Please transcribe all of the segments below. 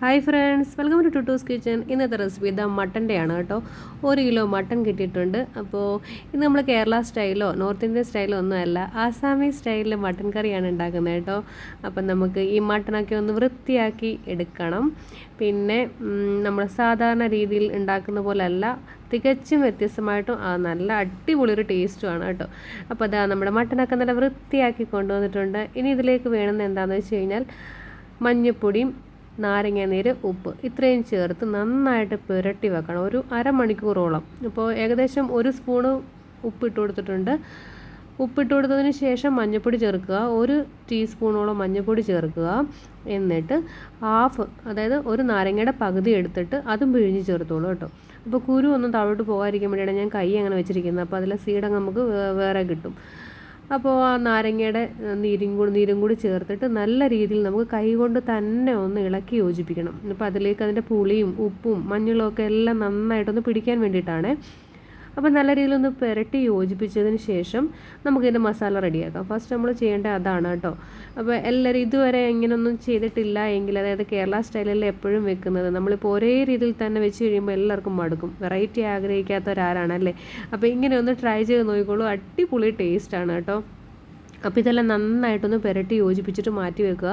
Hi friends welcome to Tutu's kitchen ഇന്നത്തെ recipe ഇതാ മട്ടന്റെ ആണ് കേട്ടോ. ഒരു കിലോ മട്ടൺ കിട്ടിയിട്ടുണ്ട്. അപ്പോൾ ഇത് നമ്മൾ കേരള സ്റ്റൈലോ നോർത്ത് ഇന്ത്യൻ സ്റ്റൈലോ ഒന്നുമല്ല ആസാമി സ്റ്റൈലിൽ മട്ടൺ കറിയാണ് ഉണ്ടാക്കുന്നത് കേട്ടോ. അപ്പം നമുക്ക് ഈ മട്ടണൊക്കെ ഒന്ന് വൃത്തിയാക്കി എടുക്കണം. പിന്നെ നമ്മൾ സാധാരണ രീതിയിൽ ഉണ്ടാക്കുന്ന പോലെ അല്ല തികച്ചും വ്യത്യസ്തമായിട്ടും ആ നല്ല അടിപൊളി ഒരു ടേസ്റ്റുമാണ് കേട്ടോ. അപ്പോൾ അതാ നമ്മുടെ മട്ടണൊക്കെ നല്ല വൃത്തിയാക്കി കൊണ്ടുവന്നിട്ടുണ്ട്. ഇനി ഇതിലേക്ക് വേണമെന്ന് എന്താണെന്ന് വെച്ച് കഴിഞ്ഞാൽ മഞ്ഞൾപ്പൊടിയും നാരങ്ങ നീര് ഉപ്പ് ഇത്രയും ചേർത്ത് നന്നായിട്ട് പുരട്ടി വെക്കണം. ഒരു അരമണിക്കൂറോളം. ഇപ്പോൾ ഏകദേശം ഒരു സ്പൂണ് ഉപ്പിട്ട് കൊടുത്തിട്ടുണ്ട്. ഉപ്പിട്ട് കൊടുത്തതിന് ശേഷം മഞ്ഞൾപ്പൊടി ചേർക്കുക. ഒരു ടീസ്പൂണോളം മഞ്ഞൾപ്പൊടി ചേർക്കുക. എന്നിട്ട് ഹാഫ് അതായത് ഒരു നാരങ്ങയുടെ പകുതി എടുത്തിട്ട് അതും പിഴിഞ്ഞ് ചേർത്തോളൂ കേട്ടോ. അപ്പോൾ കുരു ഒന്നും താഴോട്ട് പോകാതിരിക്കാൻ വേണ്ടിയാണ് ഞാൻ കൈ അങ്ങനെ വെച്ചിരിക്കുന്നത്. അപ്പോൾ അതിലെ സീഡങ്ങ് നമുക്ക് വേറെ കിട്ടും. അപ്പോൾ ആ നാരങ്ങയുടെ നീരും കൂടി നീരും കൂടി ചേർത്തിട്ട് നല്ല രീതിയിൽ നമുക്ക് കൈകൊണ്ട് തന്നെ ഒന്ന് ഇളക്കി യോജിപ്പിക്കണം. അപ്പോൾ അതിലേക്ക് അതിന്റെ പുളിയും ഉപ്പും മഞ്ഞളും ഒക്കെ എല്ലാം നന്നായിട്ടൊന്ന് പിടിക്കാൻ വേണ്ടിയിട്ടാണ് അപ്പോൾ നല്ല രീതിയിൽ ഒന്ന് പുരട്ടി യോജിപ്പിച്ചതിന് ശേഷം നമുക്കിതിന്റെ മസാല റെഡിയാക്കാം. ഫസ്റ്റ് നമ്മൾ ചെയ്യേണ്ട അതാണ് കേട്ടോ. അപ്പോൾ എല്ലാവരും ഇതുവരെ ഇങ്ങനൊന്നും ചെയ്തിട്ടില്ല എങ്കിൽ അതായത് കേരള സ്റ്റൈലിൽ എപ്പോഴും വെക്കുന്നത്? നമ്മളിപ്പോൾ ഒരേ രീതിയിൽ തന്നെ വെച്ച് കഴിയുമ്പോൾ എല്ലാവർക്കും മടുക്കും. വെറൈറ്റി ആഗ്രഹിക്കാത്ത ആഗ്രഹിക്കാത്തവരാരാണല്ലേ അപ്പോൾ ഇങ്ങനെ ഒന്ന് ട്രൈ ചെയ്ത് നോക്കിക്കോളൂ. അടിപൊളി ടേസ്റ്റാണ് കേട്ടോ. അപ്പോൾ ഇതെല്ലാം നന്നായിട്ടൊന്ന് പുരട്ടി യോജിപ്പിച്ചിട്ട് മാറ്റി വെക്കുക.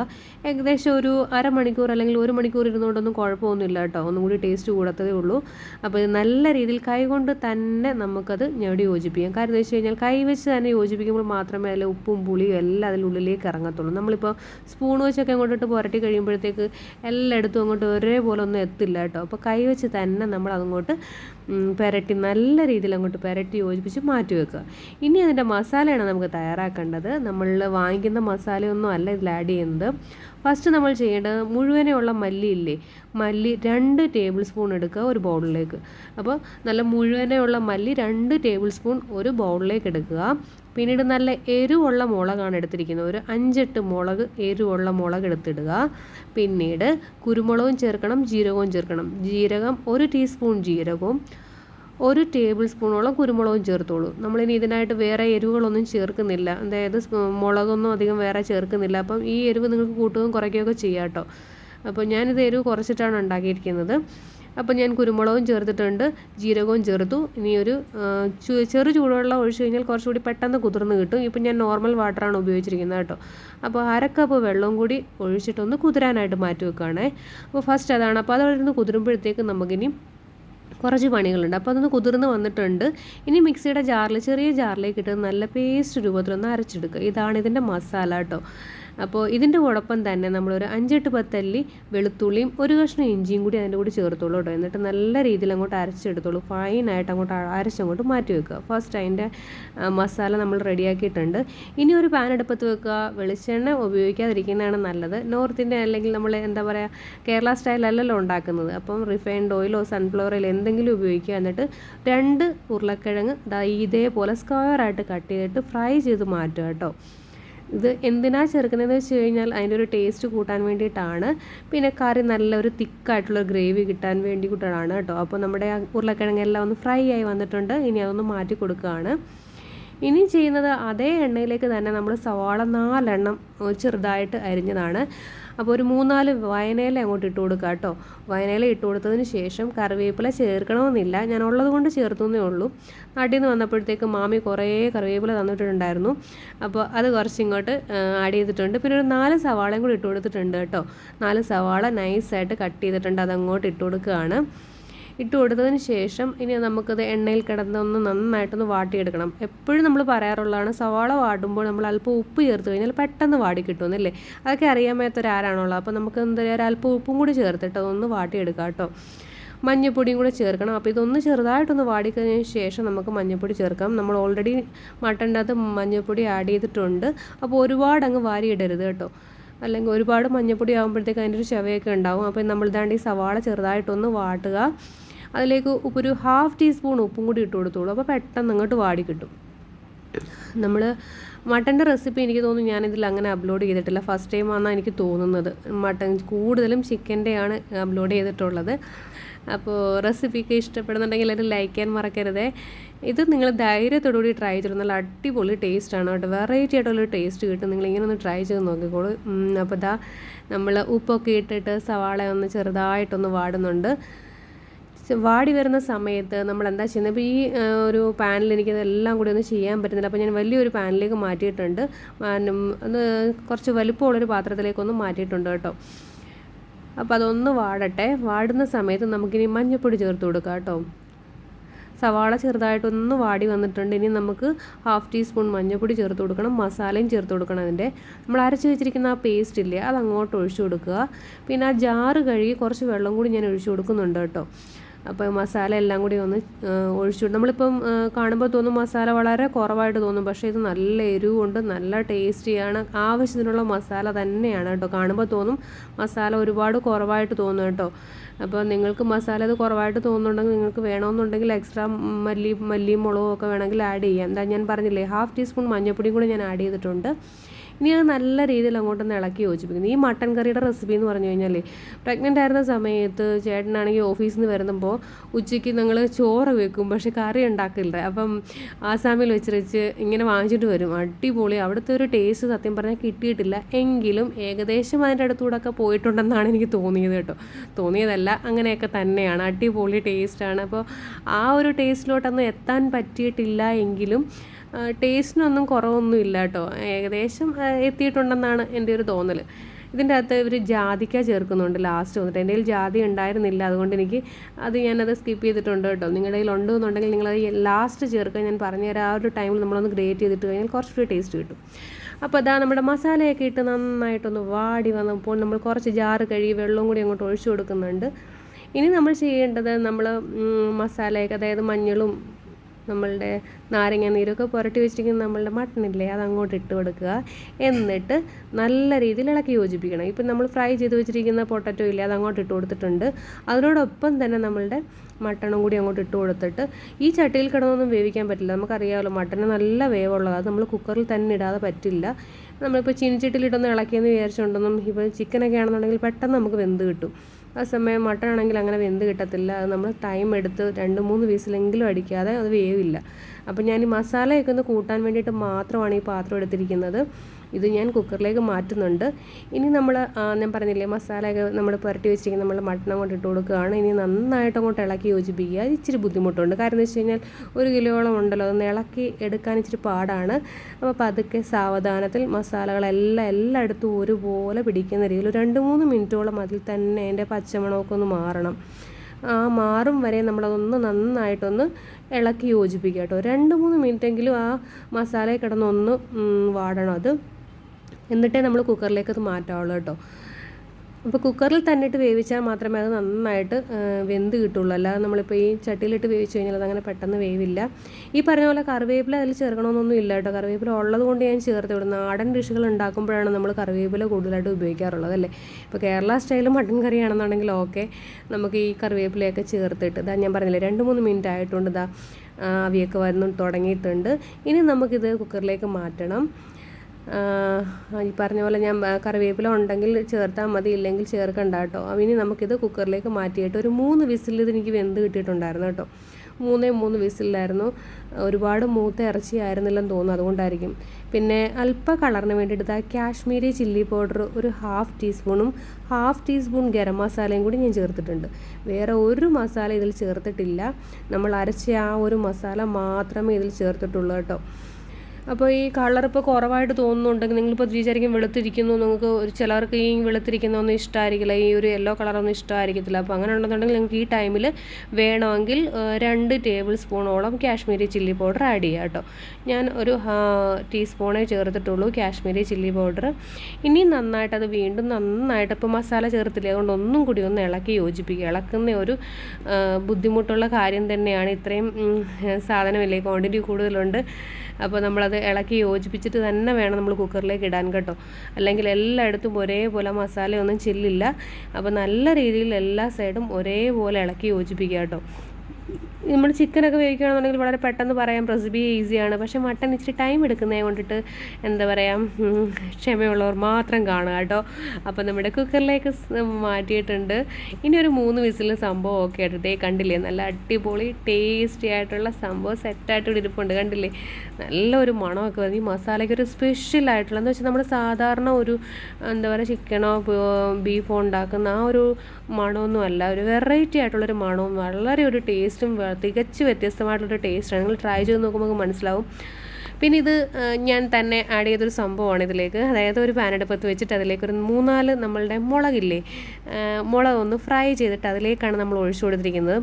ഏകദേശം ഒരു അരമണിക്കൂർ അല്ലെങ്കിൽ ഒരു മണിക്കൂർ ഇരുന്നുകൊണ്ടൊന്നും കുഴപ്പമൊന്നുമില്ല കേട്ടോ. ഒന്നും കൂടി ടേസ്റ്റ് കൂടത്തതേ ഉള്ളൂ. അപ്പോൾ നല്ല രീതിയിൽ കൈകൊണ്ട് തന്നെ നമുക്കത് ഞെടി യോജിപ്പിക്കാം. കാരണം എന്ന് വെച്ച് കഴിഞ്ഞാൽ കൈ വെച്ച് തന്നെ യോജിപ്പിക്കുമ്പോൾ മാത്രമേ അതിൽ ഉപ്പും പുളിയും എല്ലാം അതിനുള്ളിലേക്ക് ഇറങ്ങത്തുള്ളൂ. നമ്മളിപ്പോൾ സ്പൂൺ വെച്ചൊക്കെ അങ്ങോട്ടിട്ട് പുരട്ടി കഴിയുമ്പോഴത്തേക്ക് എല്ലായിടത്തും അങ്ങോട്ട് ഒരേപോലെ ഒന്നും എത്തില്ല കേട്ടോ. അപ്പോൾ കൈ വെച്ച് തന്നെ നമ്മൾ അതങ്ങോട്ട് പുരട്ടി നല്ല രീതിയിൽ അങ്ങോട്ട് പുരട്ടി യോജിപ്പിച്ച് മാറ്റി വെക്കുക. ഇനി അതിന്റെ മസാലയാണ് നമുക്ക് തയ്യാറാക്കേണ്ടത്. നമ്മൾ വാങ്ങിക്കുന്ന മസാലയൊന്നും അല്ല ഇതിൽ ആഡ് ചെയ്യുന്നത്. ഫസ്റ്റ് നമ്മൾ ചെയ്യേണ്ടത് മുഴുവനെയുള്ള മല്ലിയില്ലേ മല്ലി രണ്ട് ടേബിൾ സ്പൂൺ എടുക്കുക ഒരു ബൗളിലേക്ക് അപ്പോൾ നല്ല മുഴുവനെയുള്ള മല്ലി രണ്ട് ടേബിൾ സ്പൂൺ ഒരു ബൗളിലേക്ക് എടുക്കുക. പിന്നീട് നല്ല എരിവുള്ള മുളകാണ് എടുത്തിരിക്കുന്നത്. ഒരു അഞ്ചെട്ട് മുളക് എരിവുള്ള മുളക് എടുത്തിടുക. പിന്നീട് കുരുമുളകും ചേർക്കണം ജീരകവും ചേർക്കണം. ജീരകം ഒരു ടീസ്പൂൺ ജീരകവും ഒരു ടേബിൾ സ്പൂണോളം കുരുമുളകും ചേർത്തോളൂ. നമ്മളിനി ഇതിനായിട്ട് വേറെ എരിവുകളൊന്നും ചേർക്കുന്നില്ല. അതായത് മുളകൊന്നും അധികം വേറെ ചേർക്കുന്നില്ല. അപ്പം ഈ എരിവ് നിങ്ങൾക്ക് കൂട്ടുകയും കുറയ്ക്കുകയൊക്കെ ചെയ്യാം കേട്ടോ. അപ്പോൾ ഞാനിത് എരിവ് കുറച്ചിട്ടാണ് ഉണ്ടാക്കിയിരിക്കുന്നത്. അപ്പോൾ ഞാൻ കുരുമുളകും ചേർത്തിട്ടുണ്ട് ജീരകവും ചേർത്തു. ഇനി ഒരു ചെറു ചൂടുവെള്ളം ഒഴിച്ചു കഴിഞ്ഞാൽ കുറച്ചുകൂടി പെട്ടെന്ന് കുതിർന്ന് കിട്ടും. ഇപ്പം ഞാൻ നോർമൽ വാട്ടറാണ് ഉപയോഗിച്ചിരിക്കുന്നത് കേട്ടോ. അപ്പോൾ അരക്കപ്പ് വെള്ളവും കൂടി ഒഴിച്ചിട്ടൊന്ന് കുതിരാനായിട്ട് മാറ്റി വെക്കുകയാണേ. അപ്പോൾ ഫസ്റ്റ് അതാണ്. അപ്പോൾ അതവിടെ കുതിരുമ്പോഴത്തേക്ക് നമുക്കിനി കുറച്ച് പണികളുണ്ട്. അപ്പോൾ അതൊന്ന് കുതിർന്ന് വന്നിട്ടുണ്ട്. ഇനി മിക്സിയുടെ ജാറിൽ ചെറിയ ജാറിലേക്ക് ഇട്ട് നല്ല പേസ്റ്റ് രൂപത്തിലൊന്ന് അരച്ചെടുക്കുക. ഇതാണ് ഇതിന്റെ മസാല കേട്ടോ അപ്പോൾ ഇതിന്റെ കുഴപ്പം തന്നെ നമ്മളൊരു അഞ്ചെട്ട് പത്തല്ലി വെളുത്തുള്ളിയും ഒരു കഷ്ണം ഇഞ്ചിയും കൂടി അതിന്റെ കൂടി ചേർത്തോളൂ കേട്ടോ. എന്നിട്ട് നല്ല രീതിയിൽ അങ്ങോട്ട് അരച്ചെടുത്തോളൂ. ഫൈൻ ആയിട്ട് അങ്ങോട്ട് അരച്ചങ്ങോട്ട് മാറ്റി വെക്കുക. ഫസ്റ്റ് അതിന്റെ മസാല നമ്മൾ റെഡിയാക്കിയിട്ടുണ്ട്. ഇനി ഒരു പാൻ അടുപ്പത്ത് വെക്കുക. വെളിച്ചെണ്ണ ഉപയോഗിക്കാതിരിക്കുന്നതാണ് നല്ലത്. നോർത്ത് ഇന്ത്യ അല്ലെങ്കിൽ നമ്മൾ എന്താ പറയുക കേരള സ്റ്റൈലല്ലല്ലോ ഉണ്ടാക്കുന്നത്. അപ്പം റിഫൈൻഡ് ഓയിലോ സൺഫ്ലവർ ഓയിലോ എന്തെങ്കിലും ഉപയോഗിക്കുക. എന്നിട്ട് രണ്ട് ഉരുളക്കിഴങ്ങ് ഇതേപോലെ സ്ക്വയറായിട്ട് കട്ട് ചെയ്തിട്ട് ഫ്രൈ ചെയ്ത് മാറ്റുക കേട്ടോ. ഇത് എന്തിനാണ് ചേർക്കുന്നതെന്ന് വെച്ച് കഴിഞ്ഞാൽ അതിന്റെ ഒരു ടേസ്റ്റ് കൂട്ടാൻ വേണ്ടിയിട്ടാണ്. പിന്നെ കറി നല്ലൊരു തിക്കായിട്ടുള്ള ഗ്രേവി കിട്ടാൻ വേണ്ടി കൂട്ടാണ് കേട്ടോ. അപ്പോൾ നമ്മുടെ ഉരുളക്കിഴങ്ങെല്ലാം ഒന്ന് ഫ്രൈ ആയി വന്നിട്ടുണ്ട്. ഇനി അതൊന്ന് മാറ്റി കൊടുക്കുകയാണ്. ഇനി ചെയ്യുന്നത് അതേ എണ്ണയിലേക്ക് തന്നെ നമ്മൾ സവാള നാലെണ്ണം ചെറുതായിട്ട് അരിഞ്ഞതാണ്. അപ്പോൾ ഒരു മൂന്നാൽ വയനയില അങ്ങോട്ട് ഇട്ട് കൊടുക്കുക കേട്ടോ. വയനയില ഇട്ട് കൊടുത്തതിന് ശേഷം കറിവേപ്പില ചേർക്കണമെന്നില്ല. ഞാൻ ഉള്ളത് കൊണ്ട് ചേർത്തുന്നേ ഉള്ളൂ. നാട്ടിൽ നിന്ന് വന്നപ്പോഴത്തേക്ക് മാമി കുറേ കറിവേപ്പില തന്നിട്ടുണ്ടായിരുന്നു. അപ്പോൾ അത് കുറച്ച് ഇങ്ങോട്ട് ആഡ് ചെയ്തിട്ടുണ്ട്. പിന്നെ ഒരു നാല് സവാളയും കൂടി ഇട്ട് കൊടുത്തിട്ടുണ്ട് കേട്ടോ. നാല് സവാള നൈസായിട്ട് കട്ട് ചെയ്തിട്ടുണ്ട്. അതങ്ങോട്ട് ഇട്ട് കൊടുക്കുകയാണ്. ഇട്ട് കൊടുത്തതിന് ശേഷം ഇനി നമുക്കത് എണ്ണയിൽ കിടന്നൊന്ന് നന്നായിട്ടൊന്ന് വാട്ടിയെടുക്കണം. എപ്പോഴും നമ്മൾ പറയാറുള്ളതാണ് സവാള വാടുമ്പോൾ നമ്മൾ അല്പം ഉപ്പ് ചേർത്ത് കഴിഞ്ഞാൽ പെട്ടെന്ന് വാടി കിട്ടുമെന്നല്ലേ? അതൊക്കെ അറിയാൻ മേത്തൊരാരാണുള്ളത് അപ്പോൾ നമുക്ക് എന്താ പറയുക അല്പം ഉപ്പും കൂടി ചേർത്തിട്ട് ഒന്ന് വാട്ടിയെടുക്കാം കേട്ടോ. മഞ്ഞപ്പൊടിയും കൂടെ ചേർക്കണം. അപ്പോൾ ഇതൊന്ന് ചെറുതായിട്ടൊന്ന് വാടിക്കഴിഞ്ഞതിന് ശേഷം നമുക്ക് മഞ്ഞൾപ്പൊടി ചേർക്കാം. നമ്മൾ ഓൾറെഡി മട്ടന്റെ അകത്ത് മഞ്ഞൾപ്പൊടി ആഡ് ചെയ്തിട്ടുണ്ട്. അപ്പോൾ ഒരുപാട് അങ്ങ് വാരിയിടരുത് കേട്ടോ. അല്ലെങ്കിൽ ഒരുപാട് മഞ്ഞൾപ്പൊടി ആകുമ്പോഴത്തേക്ക് അതിന്റെ ഒരു ചവയൊക്കെ ഉണ്ടാവും. അപ്പോൾ നമ്മൾ ഇതാണ്ട് ഈ സവാള ചെറുതായിട്ടൊന്ന് വാട്ടുക. അതിലേക്ക് ഒരു ഹാഫ് ടീസ്പൂൺ ഉപ്പും കൂടി ഇട്ട് കൊടുത്തോളൂ. അപ്പോൾ പെട്ടെന്ന് അങ്ങോട്ട് വാടി കിട്ടും. നമ്മൾ മട്ടന്റെ റെസിപ്പി എനിക്ക് തോന്നുന്നു ഞാനിതിൽ അങ്ങനെ അപ്ലോഡ് ചെയ്തിട്ടില്ല. ഫസ്റ്റ് ടൈം ആണെന്നാണ് എനിക്ക് തോന്നുന്നത്. മട്ടൻ കൂടുതലും ചിക്കന്റെയാണ് അപ്ലോഡ് ചെയ്തിട്ടുള്ളത്. അപ്പോൾ റെസിപ്പിക്ക് ഇഷ്ടപ്പെടുന്നുണ്ടെങ്കിൽ അത് ലൈക്ക് ചെയ്യാൻ മറക്കരുതേ. ഇത് നിങ്ങൾ ധൈര്യത്തോടുകൂടി ട്രൈ ചെയ്തു നല്ല അടിപൊളി ടേസ്റ്റാണ് കേട്ടോ. വെറൈറ്റി ആയിട്ടുള്ളൊരു ടേസ്റ്റ് കിട്ടും. നിങ്ങൾ ഇങ്ങനെ ഒന്ന് ട്രൈ ചെയ്ത് നോക്കിക്കോളൂ. അപ്പോൾ ഇതാ നമ്മൾ ഉപ്പൊക്കെ ഇട്ടിട്ട് സവാള ഒന്ന് ചെറുതായിട്ടൊന്ന് വാടുന്നുണ്ട്. വാടി വരുന്ന സമയത്ത് നമ്മൾ എന്താ ചെയ്യുന്നത്? ഇപ്പോൾ ഈ ഒരു പാനിൽ എനിക്കതെല്ലാം കൂടി ഒന്ന് ചെയ്യാൻ പറ്റുന്നില്ല. അപ്പോൾ ഞാൻ വലിയൊരു പാനിലേക്ക് മാറ്റിയിട്ടുണ്ട്. ഒന്ന് കുറച്ച് വലിപ്പമുള്ളൊരു പാത്രത്തിലേക്കൊന്ന് മാറ്റിയിട്ടുണ്ട് കേട്ടോ. അപ്പോൾ അതൊന്ന് വാടട്ടെ. വാടുന്ന സമയത്ത് നമുക്കിനി മഞ്ഞൾപ്പൊടി ചേർത്ത് കൊടുക്കാം കേട്ടോ. സവാള ചെറുതായിട്ടൊന്ന് വാടി വന്നിട്ടുണ്ട്. ഇനി നമുക്ക് ഹാഫ് ടീസ്പൂൺ മഞ്ഞൾപ്പൊടി ചേർത്ത് കൊടുക്കണം. മസാലയും ചേർത്ത് കൊടുക്കണം അതിന്റെ. നമ്മൾ അരച്ച് വെച്ചിരിക്കുന്ന ആ പേസ്റ്റ് ഇല്ലേ അത് അങ്ങോട്ട് ഒഴിച്ചു കൊടുക്കുക. പിന്നെ ആ ജാറ് കഴുകി കുറച്ച് വെള്ളം കൂടി ഞാൻ ഒഴിച്ചു കൊടുക്കുന്നുണ്ട് കേട്ടോ. അപ്പോൾ മസാല എല്ലാം കൂടി ഒന്ന് ഒഴിച്ചു. നമ്മളിപ്പം കാണുമ്പോൾ തോന്നും മസാല വളരെ കുറവായിട്ട് തോന്നും പക്ഷേ ഇത് നല്ല എരിവുണ്ട് നല്ല ടേസ്റ്റിയാണ്. ആവശ്യത്തിനുള്ള മസാല തന്നെയാണ് കേട്ടോ. കാണുമ്പോൾ തോന്നും മസാല ഒരുപാട് കുറവായിട്ട് തോന്നും കേട്ടോ. അപ്പോൾ നിങ്ങൾക്ക് മസാല ഇത് കുറവായിട്ട് തോന്നുന്നുണ്ടെങ്കിൽ നിങ്ങൾക്ക് വേണമെന്നുണ്ടെങ്കിൽ എക്സ്ട്രാ മല്ലി മല്ലിയും മുളകും ഒക്കെ വേണമെങ്കിൽ ആഡ് ചെയ്യാം. എന്താ ഞാൻ പറഞ്ഞില്ലേ ഹാഫ് ടീസ്പൂൺ മഞ്ഞൾപ്പൊടിയും കൂടി ഞാൻ ആഡ് ചെയ്തിട്ടുണ്ട്. ഇനി അത് നല്ല രീതിയിൽ അങ്ങോട്ടൊന്ന് ഇളക്കി യോജിപ്പിക്കുന്നു ഈ മട്ടൻ കറിയുടെ റെസിപ്പി എന്ന് പറഞ്ഞു കഴിഞ്ഞാൽ പ്രഗ്നന്റ് ആയിരുന്ന സമയത്ത് ചേട്ടനാണെങ്കിൽ ഓഫീസിൽ നിന്ന് വരുമ്പോൾ ഉച്ചയ്ക്ക് ഞങ്ങൾ ചോറ് വെക്കും പക്ഷെ കറി ഉണ്ടാക്കില്ല അപ്പം ആസാമിൽ വെച്ച് വെച്ച് ഇങ്ങനെ വാങ്ങിച്ചിട്ട് വരും. അടിപൊളി. അവിടുത്തെ ഒരു ടേസ്റ്റ് സത്യം പറഞ്ഞാൽ കിട്ടിയിട്ടില്ല. എങ്കിലും ഏകദേശം അതിന്റെ അടുത്തൂടെയൊക്കെ പോയിട്ടുണ്ടെന്നാണ് എനിക്ക് തോന്നിയത് കേട്ടോ. തോന്നിയതല്ല അങ്ങനെയൊക്കെ തന്നെയാണ്. അടിപൊളി ടേസ്റ്റാണ് അപ്പോൾ ആ ഒരു ടേസ്റ്റിലോട്ടൊന്നും എത്താൻ പറ്റിയിട്ടില്ല എങ്കിലും ടേസ്റ്റിനൊന്നും കുറവൊന്നും ഇല്ല കേട്ടോ ഏകദേശം എത്തിയിട്ടുണ്ടെന്നാണ് എന്റെ ഒരു തോന്നൽ ഇതിന്റെ അകത്ത് ഇവർ ജാതിക്ക ചേർക്കുന്നുണ്ട് ലാസ്റ്റ് വന്നിട്ട്. എന്റെ കയ്യിൽ ജാതി ഉണ്ടായിരുന്നില്ല. അതുകൊണ്ട് എനിക്ക് അത് ഞാനത് സ്കിപ്പ് ചെയ്തിട്ടുണ്ട് കേട്ടോ. നിങ്ങളുടെ കയ്യിൽ ഉണ്ടെന്നുണ്ടെങ്കിൽ നിങ്ങളത് ലാസ്റ്റ് ചേർക്കുക ഞാൻ പറഞ്ഞുതരാം. ആ ഒരു ടൈമിൽ നമ്മളൊന്ന് ഗ്രേറ്റ് ചെയ്തിട്ട് കഴിഞ്ഞാൽ കുറച്ചുകൂടി ടേസ്റ്റ് കിട്ടും. അപ്പോൾ അതാ നമ്മുടെ മസാലയൊക്കെ ഇട്ട് നന്നായിട്ടൊന്ന് വാടി വന്നപ്പോൾ നമ്മൾ കുറച്ച് ജാറ് കഴുകി വെള്ളവും കൂടി അങ്ങോട്ട് ഒഴിച്ചു കൊടുക്കുന്നുണ്ട്. ഇനി നമ്മൾ ചെയ്യേണ്ടത് നമ്മൾ മസാലയൊക്കെ അതായത് മഞ്ഞളും നമ്മളുടെ നാരങ്ങ നീരൊക്കെ പുരട്ടി വെച്ചിരിക്കുന്ന നമ്മളുടെ മട്ടണില്ലേ അത് അങ്ങോട്ട് ഇട്ട് കൊടുക്കുക. എന്നിട്ട് നല്ല രീതിയിൽ ഇളക്കി യോജിപ്പിക്കണം. ഇപ്പം നമ്മൾ ഫ്രൈ ചെയ്ത് വെച്ചിരിക്കുന്ന പൊട്ടറ്റോ ഇല്ലേ അത് അങ്ങോട്ട് ഇട്ട് കൊടുത്തിട്ടുണ്ട്. അതിനോടൊപ്പം തന്നെ നമ്മളുടെ മട്ടണും കൂടി അങ്ങോട്ട് ഇട്ട് കൊടുത്തിട്ട് ഈ ചട്ടിയിൽ കിടന്നൊന്നും വേവിക്കാൻ പറ്റില്ല. നമുക്കറിയാമല്ലോ മട്ടന് നല്ല വേവുള്ളത് അത് നമ്മൾ കുക്കറിൽ തന്നെ ഇടാതെ പറ്റില്ല. നമ്മളിപ്പോൾ ചീനിച്ചട്ടിയിലിട്ടൊന്ന് ഇളക്കിയെന്ന് വിചാരിച്ചുകൊണ്ടൊന്നും ഇപ്പോൾ ചിക്കനൊക്കെ ആണെന്നുണ്ടെങ്കിൽ പെട്ടെന്ന് നമുക്ക് വെന്ത് കിട്ടും. ആ സമയം മട്ടൺ ആണെങ്കിൽ അങ്ങനെ വെന്ത് കിട്ടത്തില്ല. അത് നമ്മൾ ടൈം എടുത്ത് രണ്ട് മൂന്ന് വീസിലെങ്കിലും അടിക്കാതെ അത് വേവില്ല. അപ്പോൾ ഞാൻ ഈ മസാലയൊക്കെ ഒന്ന് കൂട്ടാൻ വേണ്ടിയിട്ട് മാത്രമാണ് ഈ പാത്രം എടുത്തിരിക്കുന്നത്. ഇത് ഞാൻ കുക്കറിലേക്ക് മാറ്റുന്നുണ്ട്. ഇനി നമ്മൾ ഞാൻ പറഞ്ഞില്ലേ മസാലയൊക്കെ നമ്മൾ പുരട്ടി വെച്ചിരിക്കുന്ന നമ്മൾ മട്ടൺ അങ്ങോട്ട് ഇട്ട് കൊടുക്കുകയാണ്. ഇനി നന്നായിട്ട് അങ്ങോട്ട് ഇളക്കി യോജിപ്പിക്കുക. അത് ഇച്ചിരി ബുദ്ധിമുട്ടുണ്ട്. കാരണം എന്ന് വെച്ച് കഴിഞ്ഞാൽ ഒരു കിലോളം ഉണ്ടല്ലോ അതൊന്ന് ഇളക്കി എടുക്കാൻ ഇച്ചിരി പാടാണ്. അപ്പോൾ പതുക്കെ സാവധാനത്തിൽ മസാലകളെല്ലാം എല്ലാം എല്ലായിടത്തും ഒരുപോലെ പിടിക്കുന്ന രീതിയിൽ രണ്ട് മൂന്ന് മിനിറ്റോളം അതിൽ തന്നെ അതിന്റെ പച്ചമണമൊക്കെ ഒന്ന് മാറണം. ആ മാറും വരെ നമ്മളതൊന്ന് നന്നായിട്ടൊന്ന് ഇളക്കി യോജിപ്പിക്കുക കേട്ടോ. രണ്ട് മൂന്ന് മിനിറ്റെങ്കിലും ആ മസാല കിടന്നൊന്ന് വാടണം അത്. എന്നിട്ടേ നമ്മൾ കുക്കറിലേക്ക് അത് മാറ്റാവുള്ളൂ കേട്ടോ. അപ്പോൾ കുക്കറിൽ തന്നെ ഇട്ട് വേവിച്ചാൽ മാത്രമേ അത് നന്നായിട്ട് വെന്ത് കിട്ടുള്ളൂ. അല്ലാതെ നമ്മളിപ്പോൾ ഈ ചട്ടിയിലിട്ട് വേവിച്ച് കഴിഞ്ഞാൽ അതങ്ങനെ പെട്ടെന്ന് വേവില്ല. ഈ പറഞ്ഞ പോലെ കറിവേപ്പില അതിൽ ചേർക്കണമെന്നൊന്നും ഇല്ല കേട്ടോ. കറിവേപ്പില ഉള്ളത് കൊണ്ട് ഞാൻ ചേർത്ത് വിടും. നാടൻ ഡിഷുകൾ ഉണ്ടാക്കുമ്പോഴാണ് നമ്മൾ കറിവേപ്പില കൂടുതലായിട്ട് ഉപയോഗിക്കാറുള്ളത് അല്ലേ? ഇപ്പോൾ കേരള സ്റ്റൈൽ മട്ടൻ കറിയാണെന്നുണ്ടെങ്കിൽ ഓക്കെ നമുക്ക് ഈ കറിവേപ്പിലയൊക്കെ ചേർത്തിട്ട്. ഇതാ ഞാൻ പറഞ്ഞില്ലേ രണ്ട് മൂന്ന് മിനിറ്റ് ആയിട്ടുണ്ട്. ഇതാ അവിയൊക്കെ വന്ന് തുടങ്ങിയിട്ടുണ്ട്. ഇനി നമുക്കിത് കുക്കറിലേക്ക് മാറ്റണം. ഈ പറഞ്ഞ പോലെ ഞാൻ കറിവേപ്പില ഉണ്ടെങ്കിൽ ചേർത്താൽ മതി ഇല്ലെങ്കിൽ ചേർക്കണ്ട കേട്ടോ. ഇനി നമുക്കിത് കുക്കറിലേക്ക് മാറ്റിയിട്ട് ഒരു മൂന്ന് വിസിൽ ഇത് എനിക്ക് വെന്ത് കിട്ടിയിട്ടുണ്ടായിരുന്നു കേട്ടോ. മൂന്നേ മൂന്ന് വിസിലായിരുന്നു. ഒരുപാട് മൂത്ത ഇറച്ചി ആയിരുന്നില്ലെന്ന് തോന്നുന്നു അതുകൊണ്ടായിരിക്കും. പിന്നെ അല്പ കളറിന് വേണ്ടിയിട്ട് ആ കാശ്മീരി ചില്ലി പൗഡർ ഒരു ഹാഫ് ടീസ്പൂണും ഹാഫ് ടീസ്പൂൺ ഗരം മസാലയും കൂടി ഞാൻ ചേർത്തിട്ടുണ്ട്. വേറെ ഒരു മസാല ഇതിൽ ചേർത്തിട്ടില്ല. നമ്മൾ അരച്ച ആ ഒരു മസാല മാത്രമേ ഇതിൽ ചേർത്തിട്ടുള്ളൂ കേട്ടോ. അപ്പോൾ ഈ കളർ ഇപ്പോൾ കുറവായിട്ട് തോന്നുന്നുണ്ടെങ്കിൽ നിങ്ങളിപ്പോൾ വിചാരിക്കും വെളുത്തിരിക്കുന്നു നിങ്ങൾക്ക് ഒരു ചിലർക്ക് ഈ വെളുത്തിരിക്കുന്നൊന്നും ഇഷ്ടമായിരിക്കില്ല ഈ ഒരു യെല്ലോ കളറൊന്നും ഇഷ്ടമായിരിക്കത്തില്ല അപ്പോൾ അങ്ങനെ ഉണ്ടെന്നുണ്ടെങ്കിൽ നിങ്ങൾക്ക് ഈ ടൈമിൽ വേണമെങ്കിൽ രണ്ട് ടേബിൾ സ്പൂണോളം കാശ്മീരി ചില്ലി പൗഡർ ആഡ് ചെയ്യുക കേട്ടോ. ഞാൻ ഒരു ടീസ്പൂണേ ചേർത്തിട്ടുള്ളൂ കാശ്മീരി ചില്ലി പൗഡർ. ഇനി നന്നായിട്ട് അത് വീണ്ടും നന്നായിട്ട് ഇപ്പോൾ മസാല ചേർത്തില്ല അതുകൊണ്ട് ഒന്നും കൂടി ഒന്ന് ഇളക്കി യോജിപ്പിക്കുക. ഇളക്കുന്ന ഒരു ബുദ്ധിമുട്ടുള്ള കാര്യം തന്നെയാണ്. ഇത്രയും സാധനമില്ലേ ക്വാണ്ടിറ്റി കൂടുതലുണ്ട്. അപ്പോൾ നമ്മളത് ഇളക്കി യോജിപ്പിച്ചിട്ട് തന്നെ വേണം നമ്മൾ കുക്കറിലേക്ക് ഇടാൻ കേട്ടോ. അല്ലെങ്കിൽ എല്ലായിടത്തും ഒരേപോലെ മസാലയൊന്നും ചില്ലില്ല. അപ്പോൾ നല്ല രീതിയിൽ എല്ലാ സൈഡും ഒരേപോലെ ഇളക്കി യോജിപ്പിക്കുക കേട്ടോ. നമ്മൾ ചിക്കനൊക്കെ വേവിക്കുകയാണെന്നുണ്ടെങ്കിൽ വളരെ പെട്ടെന്ന് പറയാം റെസിപ്പി ഈസിയാണ് പക്ഷേ മട്ടൻ ഇച്ചിരി ടൈം എടുക്കുന്നതിനെ കൊണ്ടിട്ട് എന്താ പറയുക ക്ഷമയുള്ളവർ മാത്രം കാണുക കേട്ടോ. അപ്പോൾ നമ്മുടെ കുക്കറിലേക്ക് മാറ്റിയിട്ടുണ്ട്. ഇനി ഒരു മൂന്ന് വിസിൽ സംഭവം ഒക്കെ ആയിട്ട് ദേ കണ്ടില്ലേ? നല്ല അടിപൊളി ടേസ്റ്റി ആയിട്ടുള്ള സംഭവം സെറ്റായിട്ട് ഇരിപ്പുണ്ട്. കണ്ടില്ലേ? നല്ലൊരു മണമൊക്കെ വന്നു ഈ മസാലയ്ക്ക് ഒരു സ്പെഷ്യൽ ആയിട്ടുള്ള എന്ന് വെച്ചാൽ നമ്മൾ സാധാരണ ഒരു എന്താ പറയുക ചിക്കനോ ബീഫോ ഉണ്ടാക്കുന്ന ആ ഒരു മണമൊന്നും അല്ല. ഒരു വെറൈറ്റി ആയിട്ടുള്ളൊരു മണവും വളരെ ഒരു ടേസ്റ്റും തികച്ച് വ്യത്യസ്തമായിട്ടുള്ളൊരു ടേസ്റ്റാണ് നിങ്ങൾ ട്രൈ ചെയ്ത് നോക്കുമ്പോൾ മനസ്സിലാവും. പിന്നെ ഇത് ഞാൻ തന്നെ ആഡ് ചെയ്തൊരു സംഭവമാണ് ഇതിലേക്ക്. അതായത് ഒരു പാനടുപ്പത്ത് വെച്ചിട്ട് അതിലേക്ക് ഒരു മൂന്നാൽ നമ്മളുടെ മുളകില്ലേ മുളക് ഒന്ന് ഫ്രൈ ചെയ്തിട്ട് അതിലേക്കാണ് നമ്മൾ ഒഴിച്ചു കൊടുത്തിരിക്കുന്നത്.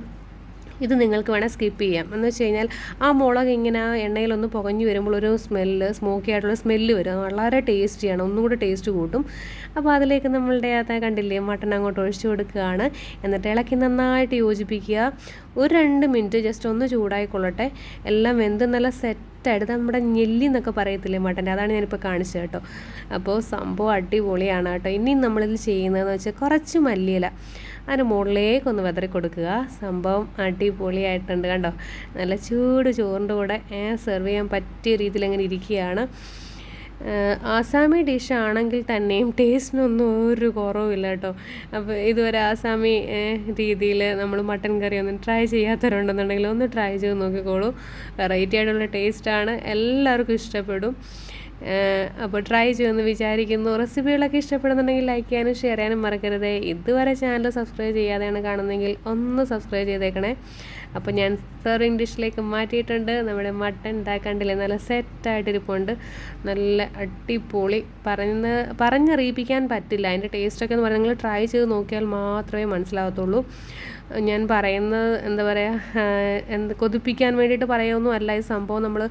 ഇത് നിങ്ങൾക്ക് വേണേൽ സ്കിപ്പ് ചെയ്യാം. എന്ന് വെച്ച് കഴിഞ്ഞാൽ ആ മുളക് ഇങ്ങനെ എണ്ണയിലൊന്ന് പുകഞ്ഞു വരുമ്പോൾ ഒരു സ്മെല്ല് സ്മോക്കി ആയിട്ടുള്ള സ്മെല്ല് വരും. വളരെ ടേസ്റ്റിയാണ് ഒന്നും കൂടെ ടേസ്റ്റ് കൂട്ടും. അപ്പോൾ അതിലേക്ക് നമ്മളുടെ അത് കണ്ടില്ലേ മട്ടൺ അങ്ങോട്ട് ഒഴിച്ചു കൊടുക്കുകയാണ്. എന്നിട്ട് ഇളക്കി നന്നായിട്ട് യോജിപ്പിക്കുക. ഒരു രണ്ട് മിനിറ്റ് ജസ്റ്റ് ഒന്ന് ചൂടായിക്കൊള്ളട്ടെ. എല്ലാം വെന്ത് നല്ല സെറ്റായിട്ട് നമ്മുടെ ഞെല്ലി എന്നൊക്കെ പറയത്തില്ലേ മട്ടന്റെ? അതാണ് ഞാനിപ്പോൾ കാണിച്ചത് കേട്ടോ. അപ്പോൾ സംഭവം അടിപൊളിയാണ് കേട്ടോ. ഇനിയും നമ്മളിത് ചെയ്യുന്നതെന്ന് വെച്ചാൽ കുറച്ച് മല്ലിയില അതിന് മുകളിലേക്കൊന്ന് വെതറി കൊടുക്കുക. സംഭവം അടിപൊളിയായിട്ടുണ്ട് കണ്ടോ? നല്ല ചൂട് ചോറിന്റെ കൂടെ സെർവ് ചെയ്യാൻ പറ്റിയ രീതിയിൽ അങ്ങനെ ഇരിക്കുകയാണ്. ആസാമി ഡിഷ് ആണെങ്കിൽ തന്നെയും ടേസ്റ്റിനൊന്നും ഒരു കുറവില്ല കേട്ടോ. അപ്പോൾ ഇതുവരെ ആസാമി രീതിയിൽ നമ്മൾ മട്ടൻ കറി ഒന്നും ട്രൈ ചെയ്യാത്തവരുണ്ടെന്നുണ്ടെങ്കിൽ ഒന്ന് ട്രൈ ചെയ്ത് നോക്കിക്കോളൂ. വെറൈറ്റി ആയിട്ടുള്ള ടേസ്റ്റാണ് എല്ലാവർക്കും ഇഷ്ടപ്പെടും. അപ്പോൾ ട്രൈ ചെയ്യുമെന്ന് വിചാരിക്കുന്നു. റെസിപ്പികളൊക്കെ ഇഷ്ടപ്പെടുന്നുണ്ടെങ്കിൽ ലൈക്ക് ചെയ്യാനും ഷെയർ ചെയ്യാനും മറക്കരുത്. ഇതുവരെ ചാനൽ സബ്സ്ക്രൈബ് ചെയ്യാതെയാണ് കാണുന്നതെങ്കിൽ ഒന്ന് സബ്സ്ക്രൈബ് ചെയ്തേക്കണേ. അപ്പോൾ ഞാൻ സെർവിങ് ഡിഷിലേക്ക് മാറ്റിയിട്ടുണ്ട്. നമ്മുടെ മട്ടൻ ഇതാക്കണ്ടില്ലേ നല്ല സെറ്റായിട്ടിരിപ്പുണ്ട് നല്ല അടിപൊളി. പറഞ്ഞ് പറഞ്ഞറിയിപ്പിക്കാൻ പറ്റില്ല. അതിന്റെ ടേസ്റ്റൊക്കെ എന്ന് പറഞ്ഞാൽ നിങ്ങൾ ട്രൈ ചെയ്ത് നോക്കിയാൽ മാത്രമേ മനസ്സിലാകത്തുള്ളൂ. ഞാൻ പറയുന്നത് എന്താ പറയുക എന്ത് കൊതിപ്പിക്കാൻ വേണ്ടിയിട്ട് പറയുമൊന്നും അല്ല. ഈ സംഭവം നമ്മൾ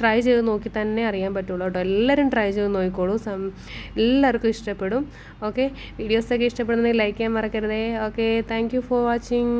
ട്രൈ ചെയ്ത് നോക്കി തന്നെ അറിയാൻ പറ്റുള്ളൂ കേട്ടോ. എല്ലാവരും ട്രൈ ചെയ്ത് നോക്കിക്കോളൂ. സം എല്ലാവർക്കും ഇഷ്ടപ്പെടും. ഓക്കെ വീഡിയോസൊക്കെ ഇഷ്ടപ്പെടുന്നെങ്കിൽ ലൈക്ക് ചെയ്യാൻ മറക്കരുതേ. Okay thank for watching